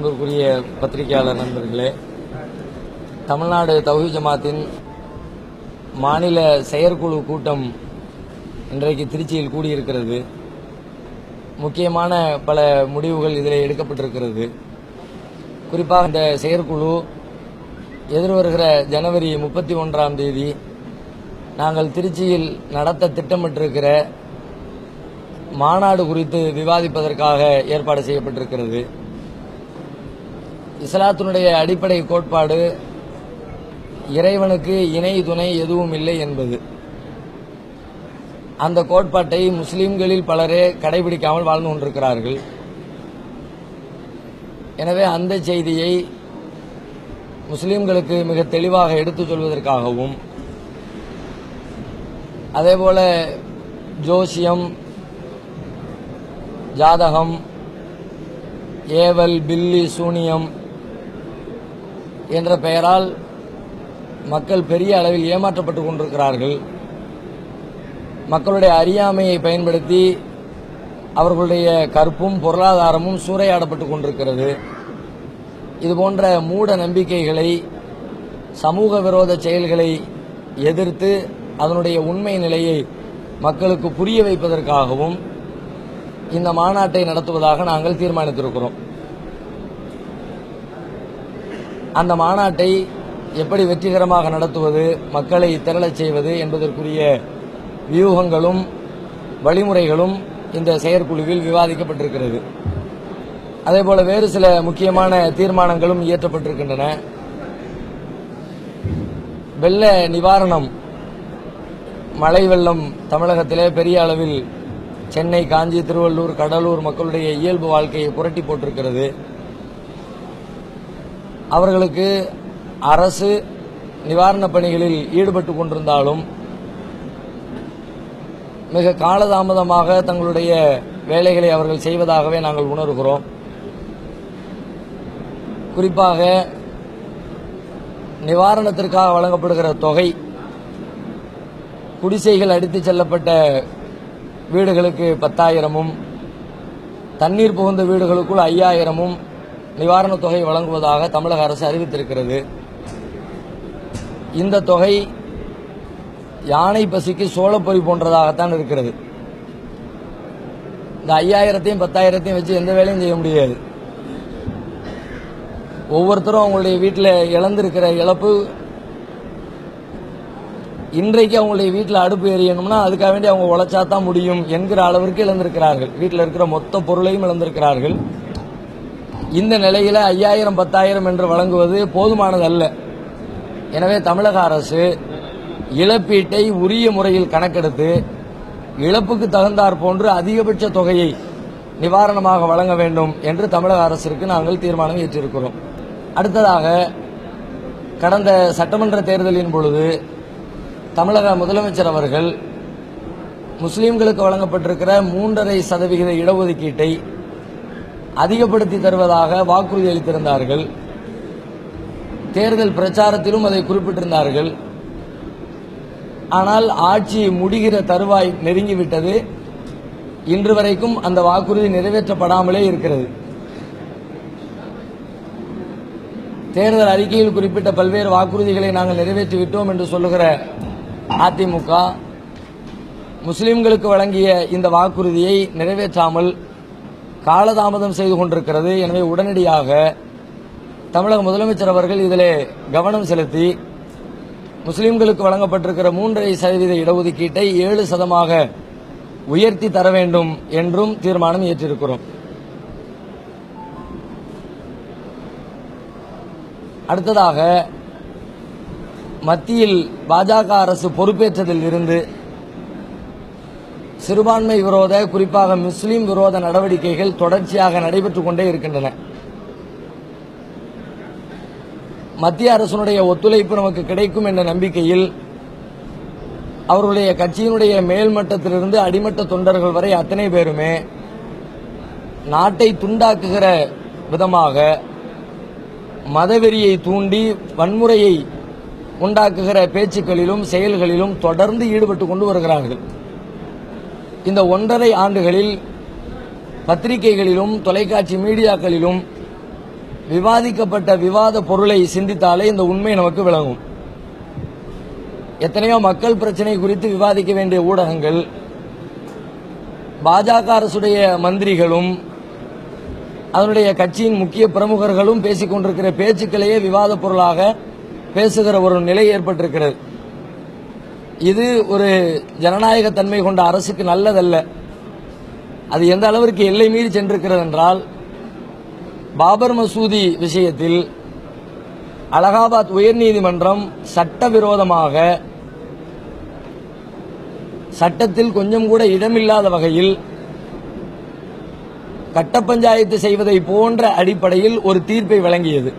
அன்புக்குரிய பத்திரிகையாளர் நண்பர்களே தமிழ்நாடு தௌஹி ஜமாத்தின் மாநில செயற்குழு கூட்டம் இன்றைக்கு திருச்சியில் கூடியிருக்கிறது. முக்கியமான பல முடிவுகள் இதில் எடுக்கப்பட்டிருக்கிறது. குறிப்பாக இந்த செயற்குழு எதிர்வருகிற ஜனவரி முப்பத்தி ஒன்றாம் தேதி நாங்கள் திருச்சியில் நடத்த திட்டமிட்டிருக்கிற மாநாடு குறித்து விவாதிப்பதற்காக ஏற்பாடு செய்யப்பட்டிருக்கிறது. இஸ்லாத்தினுடைய அடிப்படை கோட்பாடு இறைவனுக்கு இணை துணை எதுவும் இல்லை என்பது. அந்த கோட்பாட்டை முஸ்லிம்களில் பலரே கடைபிடிக்காமல் வாழ்ந்து கொண்டிருக்கிறார்கள். எனவே அந்த செய்தியை முஸ்லிம்களுக்கு மிக தெளிவாக எடுத்துச் சொல்வதற்காகவும் அதேபோல ஜோசியம் ஜாதகம் ஏவல் பில்லி சூனியம் என்ற பெயரால் மக்கள் பெரிய அளவில் ஏமாற்றப்பட்டு கொண்டிருக்கிறார்கள். மக்களுடைய அறியாமையை பயன்படுத்தி அவர்களுடைய கற்பும் பொருளாதாரமும் சூறையாடப்பட்டு கொண்டிருக்கிறது. இதுபோன்ற மூட நம்பிக்கைகளை சமூக விரோத செயல்களை எதிர்த்து அதனுடைய உண்மை நிலையை மக்களுக்கு புரிய வைப்பதற்காகவும் இந்த மாநாட்டை நடத்துவதாக நாங்கள் தீர்மானித்திருக்கிறோம். அந்த மாநாட்டை எப்படி வெற்றிகரமாக நடத்துவது மக்களை திரளச் செய்வது என்பதற்குரிய வியூகங்களும் வழிமுறைகளும் இந்த செயற்குழுவில் விவாதிக்கப்பட்டிருக்கிறது. அதேபோல வேறு சில முக்கியமான தீர்மானங்களும் இயற்றப்பட்டிருக்கின்றன. வெள்ள நிவாரணம் மழை வெள்ளம் தமிழகத்திலே பெரிய அளவில் சென்னை காஞ்சி திருவள்ளூர் கடலூர் மக்களுடைய இயல்பு வாழ்க்கையை புரட்டி போட்டிருக்கிறது. அவர்களுக்கு அரசு நிவாரணப் பணிகளில் ஈடுபட்டு கொண்டிருந்தாலும் மிக காலதாமதமாக தங்களுடைய வேலைகளை அவர்கள் செய்வதாகவே நாங்கள் உணர்கிறோம். குறிப்பாக நிவாரணத்திற்காக வழங்கப்படுகிற தொகை குடிசைகள் அடித்துச் செல்லப்பட்ட வீடுகளுக்கு பத்தாயிரமும் தண்ணீர் புகுந்த வீடுகளுக்குள் ஐயாயிரமும் நிவாரணத் தொகை வழங்குவதாக தமிழக அரசு அறிவித்திருக்கிறது. இந்த தொகை யானை பசிக்கு சோளப்பொறி போன்றதாகத்தான் இருக்கிறது. இந்த ஐயாயிரத்தையும் பத்தாயிரத்தையும் வச்சு எந்த வேலையும் செய்ய முடியாது. ஒவ்வொருத்தரும் அவங்களுடைய வீட்டில் இழந்திருக்கிற இழப்பு இன்றைக்கு அவங்களுடைய வீட்டில் அடுப்பு எரியணும்னா அதுக்காக வேண்டி அவங்க உழைச்சா தான் முடியும் என்கிற அளவிற்கு இழந்திருக்கிறார்கள். வீட்டில் இருக்கிற மொத்த பொருளையும் இழந்திருக்கிறார்கள். இந்த நிலையில் ஐயாயிரம் பத்தாயிரம் என்று வழங்குவது போதுமானதல்ல. எனவே தமிழக அரசு இழப்பீட்டை உரிய முறையில் கணக்கெடுத்து இழப்புக்கு தகுந்தாற் போன்று அதிகபட்ச தொகையை நிவாரணமாக வழங்க வேண்டும் என்று தமிழக அரசிற்கு நாங்கள் தீர்மானம் ஏற்றிருக்கிறோம். அடுத்ததாக கடந்த சட்டமன்ற தேர்தலின் பொழுது தமிழக முதலமைச்சர் அவர்கள் முஸ்லீம்களுக்கு வழங்கப்பட்டிருக்கிற மூன்றரை சதவிகித இடஒதுக்கீட்டை அதிகப்படுத்தி தருவதாக வாக்குறுதி அளித்திருந்தார்கள். தேர்தல் பிரச்சாரத்திலும் அதை குறிப்பிட்டிருந்தார்கள். ஆனால் ஆட்சி முடிகிற தருவாய் நெருங்கிவிட்டது. இன்று வரைக்கும் அந்த வாக்குறுதி நிறைவேற்றப்படாமலே இருக்கிறது. தேர்தல் அறிக்கையில் குறிப்பிட்ட பல்வேறு வாக்குறுதிகளை நாங்கள் நிறைவேற்றிவிட்டோம் என்று சொல்லுகிற அதிமுக முஸ்லிம்களுக்கு வழங்கிய இந்த வாக்குறுதியை நிறைவேற்றாமல் காலதாமதம் செய்து கொண்டிருக்கிறது. எனவே உடனடியாக தமிழக முதலமைச்சர் அவர்கள் இதிலே கவனம் செலுத்தி முஸ்லிம்களுக்கு வழங்கப்பட்டிருக்கிற மூன்றரை சதவீத இடஒதுக்கீட்டை ஏழு சதமாக உயர்த்தி தர வேண்டும் என்றும் தீர்மானம் ஏற்றிருக்கிறோம். அடுத்ததாக மத்தியில் பாஜக அரசு பொறுப்பேற்றதில் இருந்து சிறுபான்மை விரோத குறிப்பாக முஸ்லிம் விரோத நடவடிக்கைகள் தொடர்ச்சியாக நடைபெற்றுக் கொண்டே இருக்கின்றன. மத்திய அரசினுடைய ஒத்துழைப்பு நமக்கு கிடைக்கும் என்ற நம்பிக்கையில் அவர்களுடைய கட்சியினுடைய மேல்மட்டத்திலிருந்து அடிமட்ட தொண்டர்கள் வரை அத்தனை பேருமே நாட்டை துண்டாக்குகிற விதமாக மதவெறியை தூண்டி வன்முறையை உண்டாக்குகிற பேச்சுக்களிலும் செயல்களிலும் தொடர்ந்து ஈடுபட்டு கொண்டு வருகிறார்கள். இந்த ஒன்றரை ஆண்டுகளில் பத்திரிகைகளிலும் தொலைக்காட்சி மீடியாக்களிலும் விவாதிக்கப்பட்ட விவாத பொருளை சிந்தித்தாலே இந்த உண்மை நமக்கு விளங்கும். எத்தனையோ மக்கள் பிரச்சனை குறித்து விவாதிக்க வேண்டிய ஊடகங்கள் பாஜக அரசுடைய மந்திரிகளும் அதனுடைய கட்சியின் முக்கிய பிரமுகர்களும் பேசிக்கொண்டிருக்கிற பேச்சுக்களையே விவாத பொருளாக பேசுகிற ஒரு நிலை ஏற்பட்டிருக்கிறது. இது ஒரு ஜனநாயக தன்மை கொண்ட அரசுக்கு நல்லதல்ல. அது எந்த அளவிற்கு எல்லை மீறி சென்றிருக்கிறது என்றால் பாபர் மசூதி விஷயத்தில் அலகாபாத் உயர்நீதிமன்றம் சட்டவிரோதமாக சட்டத்தில் கொஞ்சம் கூட இடமில்லாத வகையில் கட்ட பஞ்சாயத்து செய்வதை போன்ற அடிப்படையில் ஒரு தீர்ப்பை வழங்கியது.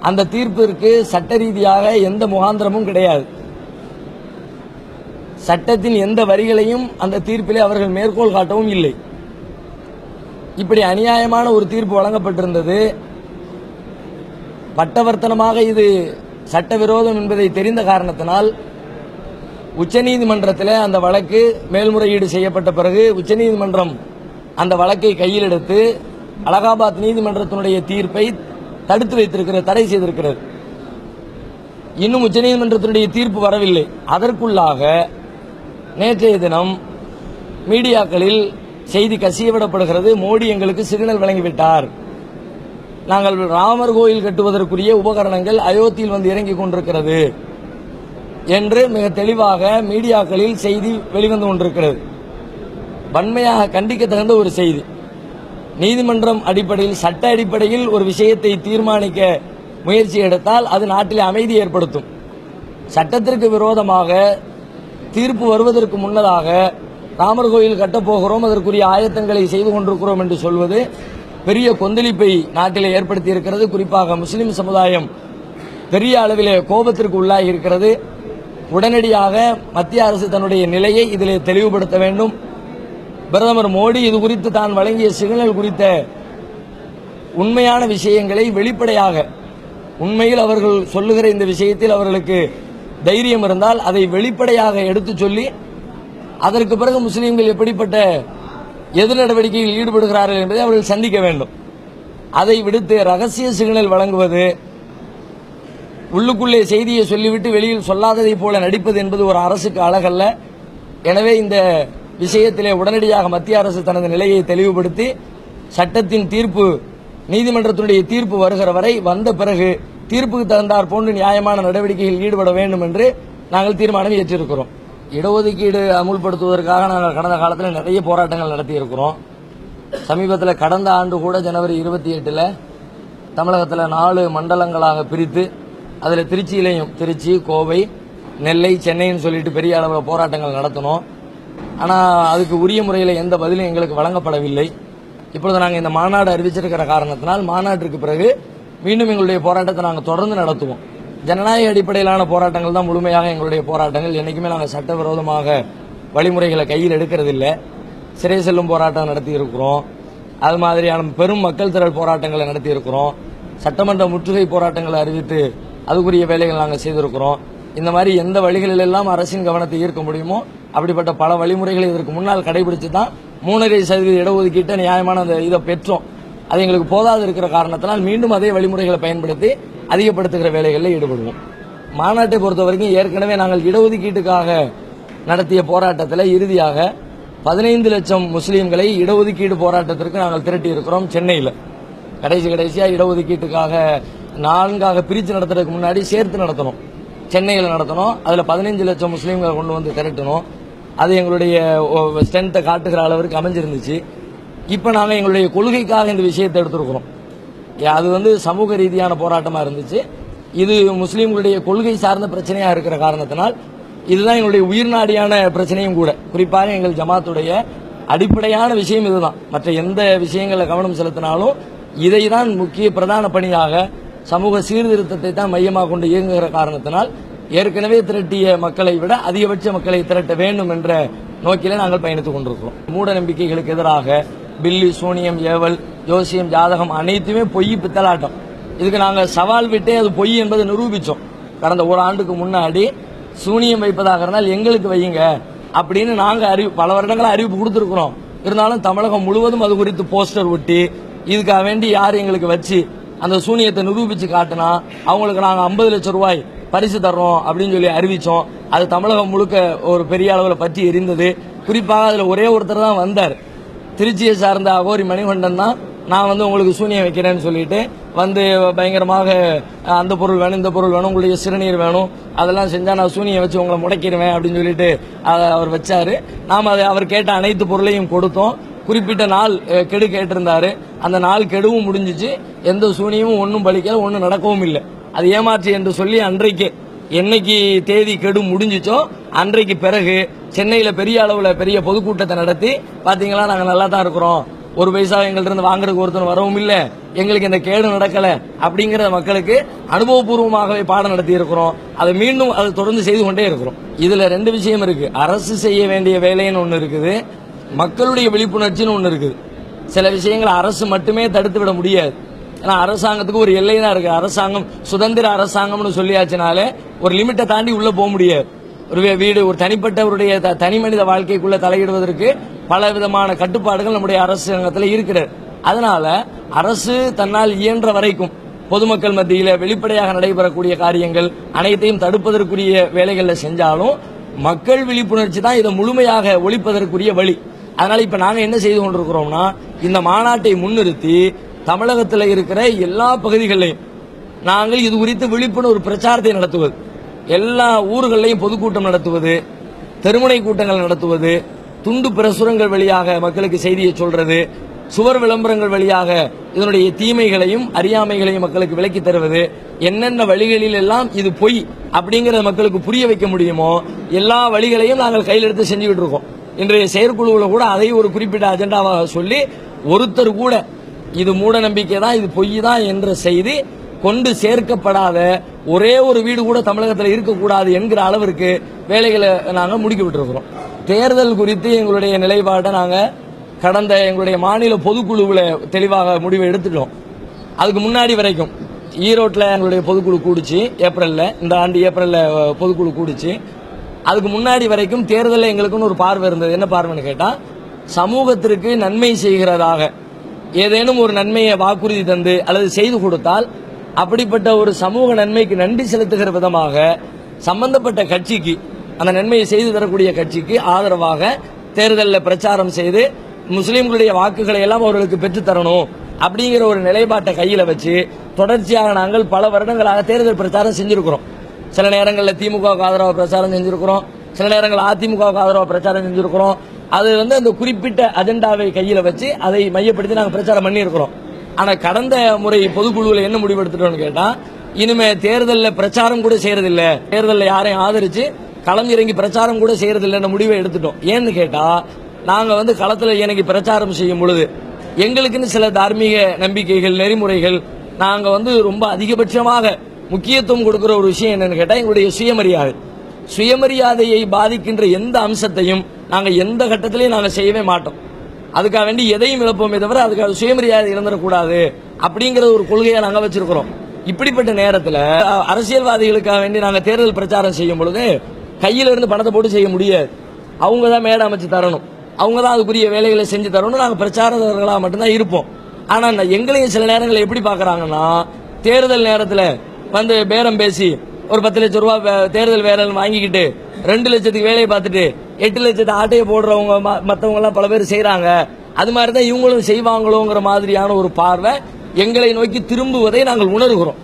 அந்த தீர்ப்பிற்கு சட்ட ரீதியாக எந்த முகாந்திரமும் கிடையாது. சட்டத்தின் எந்த வரிகளையும் அந்த தீர்ப்பிலே அவர்கள் மேற்கோள் காட்டவும் இல்லை. இப்படி அநியாயமான ஒரு தீர்ப்பு வழங்கப்பட்டிருந்தது. பட்டவர்த்தனமாக இது சட்டவிரோதம் என்பதை தெரிந்த காரணத்தினால் உச்சநீதிமன்றத்தில் அந்த வழக்கு மேல்முறையீடு செய்யப்பட்ட பிறகு உச்சநீதிமன்றம் அந்த வழக்கை கையில் எடுத்து அலகாபாத் நீதிமன்றத்தினுடைய தீர்ப்பை தடுத்து வைத்திருக்கிறது தடை செய்திருக்கிறது. இன்னும் உச்சநீதிமன்றத்தினுடைய தீர்ப்பு வரவில்லை. அதற்குள்ளாக நேற்றைய தினம் மீடியாக்களில் செய்தி கசியவிடப்படுகிறது. மோடி எங்களுக்கு சிக்னல் வழங்கிவிட்டார். நாங்கள் ராமர் கோயில் கட்டுவதற்குரிய உபகரணங்கள் அயோத்தியில் வந்து இறங்கிக் கொண்டிருக்கிறது என்று மிக தெளிவாக மீடியாக்களில் செய்தி வெளிவந்து கொண்டிருக்கிறது. வன்மையாக கண்டிக்க தகுந்த ஒரு செய்தி. நீதிமன்றம் அடிப்படையில் சட்ட அடிப்படையில் ஒரு விஷயத்தை தீர்மானிக்க முயற்சி எடுத்தால் அது நாட்டில் அமைதி ஏற்படுத்தும். சட்டத்திற்கு விரோதமாக தீர்ப்பு வருவதற்கு முன்னதாக ராமர் கோயில் கட்டப்போகிறோம் அதற்குரிய ஆயத்தங்களை செய்து கொண்டிருக்கிறோம் என்று சொல்வது பெரிய கொந்தளிப்பை நாட்டிலே ஏற்படுத்தி இருக்கிறது குறிப்பாக முஸ்லிம் சமுதாயம் பெரிய அளவிலே கோபத்திற்கு உள்ளாகி இருக்கிறது உடனடியாக மத்திய அரசு தன்னுடைய நிலையை இதிலே தெளிவுபடுத்த வேண்டும். பிரதமர் மோடி இது குறித்து தான் வழங்கிய சிக்னல் குறித்த உண்மையான விஷயங்களை வெளிப்படையாக உண்மையில் அவர்கள் சொல்லுகிற இந்த விஷயத்தில் அவர்களுக்கு தைரியம் இருந்தால் அதை வெளிப்படையாக எடுத்துச் சொல்லி அதற்கு பிறகு முஸ்லீம்கள் எப்படிப்பட்ட எதிர் நடவடிக்கையில் ஈடுபடுகிறார்கள் என்பதை அவர்கள் சந்திக்க வேண்டும். அதை விடுத்து ரகசிய சிக்னல் வழங்குவது உள்ளுக்குள்ளே செய்தியை சொல்லிவிட்டு வெளியில் சொல்லாததை போல நடிப்பது என்பது ஒரு அரசுக்கு அழகல்ல. எனவே இந்த விஷயத்திலே உடனடியாக மத்திய அரசு தனது நிலையை தெளிவுபடுத்தி சட்டத்தின் தீர்ப்பு நீதிமன்றத்தினுடைய தீர்ப்பு வருகிற வரை வந்த பிறகு தீர்ப்புக்கு தகுந்தாற் போன்று நியாயமான நடவடிக்கையில் ஈடுபட வேண்டும் என்று நாங்கள் தீர்மானம் ஏற்றிருக்கிறோம். இடஒதுக்கீடு அமுல்படுத்துவதற்காக நாங்கள் கடந்த காலத்தில் நிறைய போராட்டங்கள் நடத்தியிருக்கிறோம். சமீபத்தில் கடந்த ஆண்டு கூட ஜனவரி இருபத்தி எட்டில் தமிழகத்தில் நாலு மண்டலங்களாக பிரித்து அதில் திருச்சியிலையும் திருச்சி கோவை நெல்லை சென்னைன்னு சொல்லிட்டு பெரிய அளவில் போராட்டங்கள் நடத்தினோம். ஆனால் அதுக்கு உரிய முறையில் எந்த பதிலும் எங்களுக்கு வழங்கப்படவில்லை. இப்பொழுது நாங்கள் இந்த மாநாடு அறிவிச்சிருக்கிற காரணத்தினால் மாநாட்டிற்கு பிறகு மீண்டும் எங்களுடைய போராட்டத்தை நாங்கள் தொடர்ந்து நடத்துவோம். ஜனநாயக அடிப்படையிலான போராட்டங்கள் தான் முழுமையாக எங்களுடைய போராட்டங்கள். என்றைக்குமே நாங்கள் சட்டவிரோதமாக வழிமுறைகளை கையில் எடுக்கிறதில்லை. சிறை செல்லும் போராட்டம் நடத்தி இருக்கிறோம் அது மாதிரியான பெரும் மக்கள் திரள் போராட்டங்களை நடத்தி இருக்கிறோம் சட்டமன்ற முற்றுகை போராட்டங்களை அறிவித்து அதுக்குரிய வேலைகள் நாங்கள் செய்திருக்கிறோம். இந்த மாதிரி எந்த வழிகளிலெல்லாம் அரசின் கவனத்தை ஈர்க்க முடியுமோ அப்படிப்பட்ட பல வழிமுறைகளை இதற்கு முன்னால் கடைபிடிச்சு தான் மூணரை சதவீத இடஒதுக்கீட்டை நியாயமான அந்த இதை பெற்றோம். அது எங்களுக்கு போதாது இருக்கிற காரணத்தினால் மீண்டும் அதே வழிமுறைகளை பயன்படுத்தி அதிகப்படுத்துகிற வேலைகளில் ஈடுபடுவோம். மாநாட்டை பொறுத்த வரைக்கும் ஏற்கனவே நாங்கள் இடஒதுக்கீட்டுக்காக நடத்திய போராட்டத்தில் இறுதியாக பதினைந்து லட்சம் முஸ்லீம்களை இடஒதுக்கீடு போராட்டத்திற்கு நாங்கள் திரட்டி இருக்கிறோம் சென்னையில். கடைசி கடைசியாக இடஒதுக்கீட்டுக்காக நான்காக பிரித்து நடத்துறதுக்கு முன்னாடி சேர்த்து நடத்தணும். சென்னையில் நடத்தணும். அதில் பதினைஞ்சு லட்சம் முஸ்லீம்களை கொண்டு வந்து திரட்டணும். அது எங்களுடைய ஸ்ட்ரென்த்தை காட்டுகிற அளவிற்கு அமைஞ்சிருந்துச்சு. இப்போ நாங்கள் எங்களுடைய கொள்கைக்காக இந்த விஷயத்தை எடுத்திருக்கிறோம். ஏ, அது வந்து சமூக ரீதியான போராட்டமாக இருந்துச்சு. இது முஸ்லீம்களுடைய கொள்கை சார்ந்த பிரச்சனையாக இருக்கிற காரணத்தினால் இதுதான் எங்களுடைய உயிர்நாடியான பிரச்சனையும் கூட. குறிப்பாக எங்கள் ஜமாத்துடைய அடிப்படையான விஷயம் இதுதான். மற்ற எந்த விஷயங்களில் கவனம் செலுத்தினாலும் இதை தான் முக்கிய பிரதான பணியாக சமூக சீர்திருத்தத்தை தான் மையமாக கொண்டு இயங்குகிற காரணத்தினால் ஏற்கனவே திரட்டிய மக்களை விட அதிகபட்ச மக்களை திரட்ட வேண்டும் என்ற நோக்கிலே நாங்கள் பயணித்துக் கொண்டிருக்கிறோம். மூட நம்பிக்கைகளுக்கு எதிராக பில்லி சூனியம் ஏவல் ஜோசியம் ஜாதகம் அனைத்துமே பொய் பித்தலாட்டம். இதுக்கு நாங்கள் சவால் விட்டே அது பொய் என்பதை நிரூபித்தோம் கடந்த ஒரு ஆண்டுக்கு முன்னாடி சூனியம் வைப்பதாக இருந்தால் எங்களுக்கு வையுங்க அப்படின்னு நாங்கள் அறிவு பல வருடங்களாக அறிவிப்பு கொடுத்துருக்குறோம். இருந்தாலும் தமிழகம் முழுவதும் அது குறித்து போஸ்டர் ஒட்டி இதுக்காக வேண்டி யார் எங்களுக்கு வச்சு அந்த சூனியத்தை நிரூபித்து காட்டினா அவங்களுக்கு நாங்கள் ஐம்பது லட்சம் ரூபாய் பரிசு தர்றோம் அப்படின்னு சொல்லி அறிவித்தோம் அது தமிழகம் முழுக்க ஒரு பெரிய அளவில் பற்றி எரிந்தது. குறிப்பாக அதில் ஒரே ஒருத்தர் தான் வந்தார். திருச்சியை சார்ந்த அகோரி மணிகண்டன் தான். நான் வந்து உங்களுக்கு சூனியம் வைக்கிறேன்னு சொல்லிட்டு வந்து பயங்கரமாக அந்த பொருள் வேணும் இந்த பொருள் வேணும் உங்களுடைய சிறுநீர் வேணும் அதெல்லாம் செஞ்சால் நான் சூனியம் வச்சு உங்களை முடக்கிடுவேன் அப்படின்னு சொல்லிட்டு அதை அவர் வச்சார். நாம் அதை அவர் கேட்ட அனைத்து பொருளையும் கொடுத்தோம். குறிப்பிட்ட நாள் கெடு கேட்டிருந்தாரு. அந்த நாள் கெடுவும் முடிஞ்சிச்சு. எந்த சூனியமும் ஒன்றும் பலிக்கல ஒன்றும் நடக்கவும் இல்லை. அது ஏமாற்று என்று சொல்லி அன்றைக்கு என்னைக்கு தேதி கெடு முடிஞ்சிச்சோ அன்றைக்கு பிறகு சென்னையில் பெரிய அளவில் பெரிய பொதுக்கூட்டத்தை நடத்தி பார்த்தீங்களா நாங்கள் நல்லா தான் இருக்கிறோம். ஒரு பைசா எங்கள்கிட்ட இருந்து வாங்குறதுக்கு ஒருத்தர் வரவும் இல்லை. எங்களுக்கு இந்த கேடு நடக்கலை அப்படிங்கிற மக்களுக்கு அனுபவபூர்வமாகவே பாடம் நடத்தி இருக்கிறோம் அதை மீண்டும் அதை தொடர்ந்து செய்து கொண்டே இருக்கிறோம். இதில் ரெண்டு விஷயம் இருக்குது அரசு செய்ய வேண்டிய வேலைன்னு ஒன்று இருக்குது. மக்களுடைய விழிப்புணர்ச்சின்னு ஒன்று இருக்குது. சில விஷயங்களை அரசு மட்டுமே தடுத்து விட முடியாது. ஏன்னா அரசாங்கத்துக்கு ஒரு எல்லை தான் இருக்கு. அரசாங்கம் சுதந்திர அரசாங்கம்னு சொல்லியாச்சுனாலே ஒரு லிமிட்டை தாண்டி உள்ள போக முடியாது. ஒரு வீடு ஒரு தனிப்பட்டவருடைய த- தனி மனித வாழ்க்கைக்குள்ள தலையிடுவதற்கு பல விதமான கட்டுப்பாடுகள் நம்முடைய அரசாங்கத்தில் இருக்கிறது. அதனால அரசு தன்னால் இயன்ற வரைக்கும் பொதுமக்கள் மத்தியில் வெளிப்படையாக நடைபெறக்கூடிய காரியங்கள் அனைத்தையும் தடுப்பதற்குரிய வேலைகளில் செஞ்சாலும் மக்கள் விழிப்புணர்ச்சி தான் இதை முழுமையாக ஒழிப்பதற்குரிய வழி. அதனால இப்ப நாங்க என்ன செய்து கொண்டிருக்கிறோம்னா இந்த மாநாட்டை முன்னிறுத்தி தமிழகத்தில் இருக்கிற எல்லா பகுதிகளிலையும் நாங்கள் இது குறித்து விழிப்புணர்வு பிரச்சாரத்தை நடத்துவது. எல்லா ஊர்களையும் பொதுக்கூட்டம் நடத்துவது தெருமுனை கூட்டங்கள் நடத்துவது துண்டு பிரசுரங்கள் வழியாக மக்களுக்கு செய்தியை சொல்றது சுவர் விளம்பரங்கள் வழியாக இதனுடைய தீமைகளையும் அறியாமைகளையும் மக்களுக்கு விளக்கி தருவது. என்னென்ன வழிகளில் எல்லாம் இது பொய் அப்படிங்கறத மக்களுக்கு புரிய வைக்க முடியுமோ எல்லா வழிகளையும் நாங்கள் கையில் எடுத்து செஞ்சுக்கிட்டு இருக்கோம். இன்றைய செயற்குழுவில் கூட அதை ஒரு குறிப்பிட்ட அஜெண்டாவாக சொல்லி ஒருத்தர் கூட இது மூட நம்பிக்கை தான் இது பொய் தான் என்ற செய்தி கொண்டு சேர்க்கப்படாத ஒரே ஒரு வீடு கூட தமிழகத்தில் இருக்கக்கூடாது என்கிற அளவிற்கு வேலைகளை நாங்கள் முடுக்கி விட்டுருக்கிறோம். தேர்தல் குறித்து எங்களுடைய நிலைப்பாட்டை நாங்கள் கடந்த எங்களுடைய மாநில பொதுக்குழுவில் தெளிவாக முடிவை எடுத்துட்டோம். அதுக்கு முன்னாடி வரைக்கும் ஈரோட்டில் எங்களுடைய பொதுக்குழு கூடிச்சு ஏப்ரலில் இந்த ஆண்டு ஏப்ரலில் பொதுக்குழு கூடிச்சு. அதுக்கு முன்னாடி வரைக்கும் தேர்தலில் எங்களுக்குன்னு ஒரு பார்வை இருந்தது. என்ன பார்வைன்னு கேட்டால் சமூகத்திற்கு நன்மை செய்கிறதாக ஏதேனும் ஒரு நன்மையை வாக்குறுதி தந்து அல்லது செய்து கொடுத்தால் அப்படிப்பட்ட ஒரு சமூக நன்மைக்கு நன்றி செலுத்துகிற விதமாக சம்பந்தப்பட்ட கட்சிக்கு அந்த நன்மையை செய்து தரக்கூடிய கட்சிக்கு ஆதரவாக தேர்தலில் பிரச்சாரம் செய்து முஸ்லீம்களுடைய வாக்குகளை எல்லாம் அவர்களுக்கு பெற்றுத்தரணும் அப்படிங்கிற ஒரு நிலைப்பாட்டை கையில் வச்சு தொடர்ச்சியாக நாங்கள் பல வருடங்களாக தேர்தல் பிரச்சாரம் செஞ்சுருக்கிறோம். சில நேரங்களில் திமுகவுக்கு ஆதரவாக பிரச்சாரம் செஞ்சுருக்கிறோம். சில நேரங்களில் அதிமுகவுக்கு ஆதரவாக பிரச்சாரம் செஞ்சுருக்கிறோம். அது வந்து அந்த குறிப்பிட்ட அஜெண்டாவை கையில் வச்சு அதை மையப்படுத்தி நாங்கள் பிரச்சாரம் பண்ணியிருக்கிறோம். ஆனால் கடந்த முறை பொதுக்குழுவில் என்ன முடிவெடுத்துட்டோம்னு கேட்டால் இனிமே தேர்தலில் பிரச்சாரம் கூட செய்யறதில்ல. தேர்தலில் யாரையும் ஆதரிச்சு களம் இறங்கி பிரச்சாரம் கூட செய்யறதில்லைன்ற முடிவை எடுத்துட்டோம். ஏன்னு கேட்டால் நாங்கள் வந்து களத்தில் எனக்கு பிரச்சாரம் செய்யும் பொழுது எங்களுக்குன்னு சில தார்மீக நம்பிக்கைகள் நெறிமுறைகள் நாங்கள் வந்து ரொம்ப அதிகபட்சமாக முக்கியத்துவம் கொடுக்குற ஒரு விஷயம் என்னன்னு கேட்டால் எங்களுடைய சுயமரியாதை. சுயமரியாதையை பாதிக்கின்ற எந்த அம்சத்தையும் நாங்கள் எந்த கட்டத்திலையும் நாங்கள் செய்யவே மாட்டோம். அதுக்காக வேண்டி எதையும் இழப்போமே தவிர அதுக்காக சுயமரியாதை இழந்துடக்கூடாது அப்படிங்கிற ஒரு கொள்கையை நாங்கள் வச்சிருக்கிறோம். இப்படிப்பட்ட நேரத்தில் அரசியல்வாதிகளுக்காக வேண்டி நாங்கள் தேர்தல் பிரச்சாரம் செய்யும் பொழுது கையில் இருந்து பணத்தை போட்டு செய்ய முடியாது. அவங்க தான் மேடை அமைச்சு தரணும். அவங்க தான் அதுக்குரிய வேலைகளை செஞ்சு தரணும் நாங்கள் பிரச்சாரகர்களாக மட்டும்தான் இருப்போம். ஆனால் நான் எங்களையும் சில நேரங்களில் எப்படி பார்க்குறாங்கன்னா தேர்தல் நேரத்தில் வந்து பேரம் பேசி ஒரு பத்து லட்சம் ரூபா வே- தேர்தல் வேலை வாங்கிக்கிட்டு ரெண்டு லட்சத்துக்கு வேலையை பார்த்துட்டு எட்டு லட்சத்து ஆட்டையை போடுறவங்க ம- பல பேர் செய்கிறாங்க அது மாதிரி தான் இவங்களும் செய்வாங்களோங்கிற மாதிரியான ஒரு பார்வை எங்களை நோக்கி திரும்புவதை நாங்கள் உணர்கிறோம்.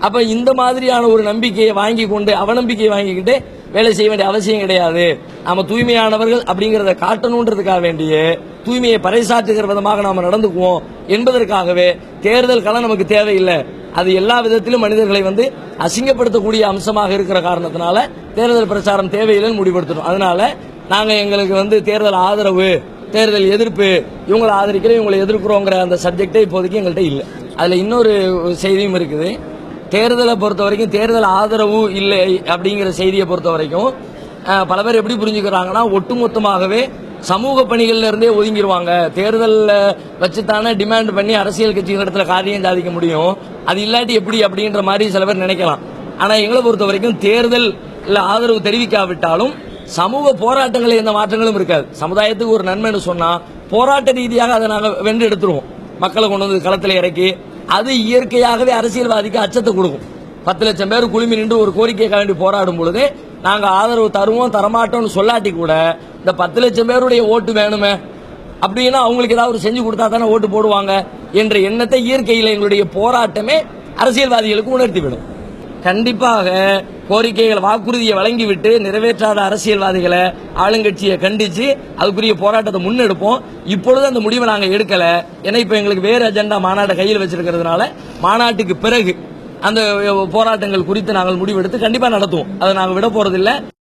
அப்போ இந்த மாதிரியான ஒரு நம்பிக்கையை வாங்கி கொண்டு அவநம்பிக்கையை வாங்கிக்கிட்டு வேலை செய்ய வேண்டிய அவசியம் கிடையாது. நம்ம தூய்மையானவர்கள் அப்படிங்கிறத காட்டணுன்றதுக்காக வேண்டிய தூய்மையை பறைசாற்றுகிற விதமாக நாம் நடந்துக்குவோம் என்பதற்காகவே தேர்தல் களம் நமக்கு தேவையில்லை. அது எல்லா விதத்திலும் மனிதர்களை வந்து அசிங்கப்படுத்தக்கூடிய அம்சமாக இருக்கிற காரணத்தினால தேர்தல் பிரச்சாரம் தேவையில்லைன்னு முடிவெடுத்துட்டோம். அதனால நாங்கள் எங்களுக்கு வந்து தேர்தல் ஆதரவு தேர்தல் எதிர்ப்பு இவங்களை ஆதரிக்கிறோம் இவங்களை எதிர்க்கிறோங்கிற அந்த சப்ஜெக்டே இப்போதைக்கு எங்கள்கிட்ட இல்லை. அதில் இன்னொரு செய்தியும் இருக்குது. தேர்தலை பொறுத்த வரைக்கும் தேர்தல் ஆதரவு இல்லை அப்படிங்கிற செய்தியை பொறுத்த வரைக்கும் பல பேர் எப்படி புரிஞ்சுக்கிறாங்கன்னா ஒட்டுமொத்தமாகவே சமூக பணிகள்ல இருந்தே ஒதுங்கிடுவாங்க தேர்தலில் வச்சுத்தானே டிமாண்ட் பண்ணி அரசியல் கட்சிகள் இடத்துல காரியம் சாதிக்க முடியும். அது இல்லாட்டி எப்படி அப்படின்ற மாதிரி சில பேர் நினைக்கலாம். ஆனால் எங்களை பொறுத்த வரைக்கும் தேர்தல் ஆதரவு தெரிவிக்காவிட்டாலும் சமூக போராட்டங்களில் எந்த மாற்றங்களும் இருக்காது. சமுதாயத்துக்கு ஒரு நன்மைன்னு சொன்னால் போராட்ட ரீதியாக அதை நாங்கள் வென்று எடுத்துருவோம். மக்களை கொண்டு வந்து களத்தில் இறக்கி அது இயற்கையாகவே அரசியல்வாதிக்கு அச்சத்தை கொடுக்கும். பத்து லட்சம் பேர் குழுமி நின்று ஒரு கோரிக்கைக்காக வேண்டி போராடும் பொழுது நாங்கள் ஆதரவு தருவோம் தரமாட்டோம்னு சொல்லாட்டி கூட இந்த பத்து லட்சம் பேருடைய ஓட்டு வேணுமே? அப்படின்னா அவங்களுக்கு ஏதாவது ஒரு செஞ்சு கொடுத்தா தானே ஓட்டு போடுவாங்க? என்ற எண்ணத்தை இயற்கையில் எங்களுடைய போராட்டமே அரசியல்வாதிகளுக்கு உணர்த்திவிடும் கண்டிப்பாக கோரிக்கைகள் வாக்குறுதியை வழங்கிவிட்டு நிறைவேற்றாத அரசியல்வாதிகளை ஆளுங்கட்சியை கண்டித்து அதுக்குரிய போராட்டத்தை முன்னெடுப்போம். இப்பொழுது அந்த முடிவை நாங்கள் எடுக்கலை. ஏன்னா இப்போ எங்களுக்கு வேறு அஜெண்டா மாநாட்டை கையில் வச்சிருக்கிறதுனால மாநாட்டுக்கு பிறகு அந்த போராட்டங்கள் குறித்து நாங்கள் முடிவெடுத்து கண்டிப்பாக நடத்துவோம். அதை நாங்கள் விட போகிறதில்லை